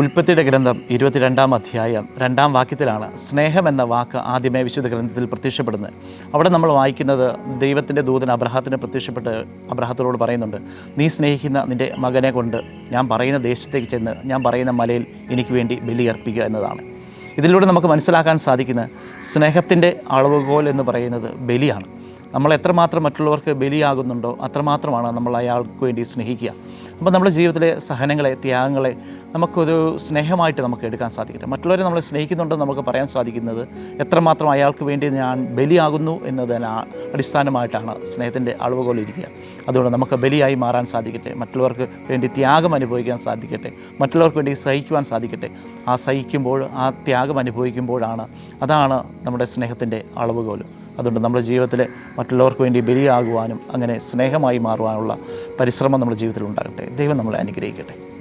ഉൽപ്പത്തിയുടെ ഗ്രന്ഥം ഇരുപത്തിരണ്ടാം അധ്യായം രണ്ടാം വാക്യത്തിലാണ് സ്നേഹം എന്ന വാക്ക് ആദ്യമേ വിശുദ്ധ ഗ്രന്ഥത്തിൽ പ്രത്യക്ഷപ്പെടുന്നത്. അവിടെ നമ്മൾ വായിക്കുന്നത് ദൈവത്തിന്റെ ദൂതൻ അബ്രഹത്തിന് പ്രത്യക്ഷപ്പെട്ട് അബ്രഹത്തിനോട് പറയുന്നുണ്ട് നീ സ്നേഹിക്കുന്ന നിന്റെ മകനെ കൊണ്ട് ഞാൻ പറയുന്ന ദേശത്തേക്ക് ചെന്ന് ഞാൻ പറയുന്ന മലയിൽ എനിക്ക് വേണ്ടി ബലിയർപ്പിക്കുക എന്നതാണ്. ഇതിലൂടെ നമുക്ക് മനസ്സിലാക്കാൻ സാധിക്കുന്ന സ്നേഹത്തിന്റെ അളവുകോൽ എന്ന് പറയുന്നത് ബലിയാണ്. നമ്മൾ എത്രമാത്രം മറ്റുള്ളവർക്ക് ബലിയാകുന്നുണ്ടോ അത്രമാത്രമാണ് നമ്മൾ അയാൾക്ക് വേണ്ടി സ്നേഹിക്കുക. അപ്പോൾ നമ്മുടെ ജീവിതത്തിലെ സഹനങ്ങളെ ത്യാഗങ്ങളെ നമുക്കൊരു സ്നേഹമായിട്ട് നമുക്ക് എടുക്കാൻ സാധിക്കട്ടെ. മറ്റുള്ളവരെ നമ്മളെ സ്നേഹിക്കുന്നുണ്ടെന്ന് നമുക്ക് പറയാൻ സാധിക്കുന്നത് എത്രമാത്രം അയാൾക്ക് വേണ്ടി ഞാൻ ബലിയാകുന്നു എന്നതിന് അടിസ്ഥാനമായിട്ടാണ് സ്നേഹത്തിന്റെ അളവുകോൽ ഇരിക്കുക. അതുകൊണ്ട് നമുക്ക് ബലിയായി മാറാൻ സാധിക്കട്ടെ. മറ്റുള്ളവർക്ക് വേണ്ടി ത്യാഗം അനുഭവിക്കാൻ സാധിക്കട്ടെ. മറ്റുള്ളവർക്ക് വേണ്ടി സഹിക്കുവാൻ സാധിക്കട്ടെ. ആ സഹിക്കുമ്പോൾ ആ ത്യാഗം അനുഭവിക്കുമ്പോഴാണ് അതാണ് നമ്മുടെ സ്നേഹത്തിന്റെ അളവുകോൽ അതുകൊണ്ട് നമ്മുടെ ജീവിതത്തിൽ മറ്റുള്ളവർക്ക് വേണ്ടി ബലിയാകുവാനും അങ്ങനെ സ്നേഹമായി മാറുവാനുള്ള പരിശ്രമം നമ്മുടെ ജീവിതത്തിൽ ഉണ്ടാകട്ടെ. ദൈവം നമ്മളെ അനുഗ്രഹിക്കട്ടെ.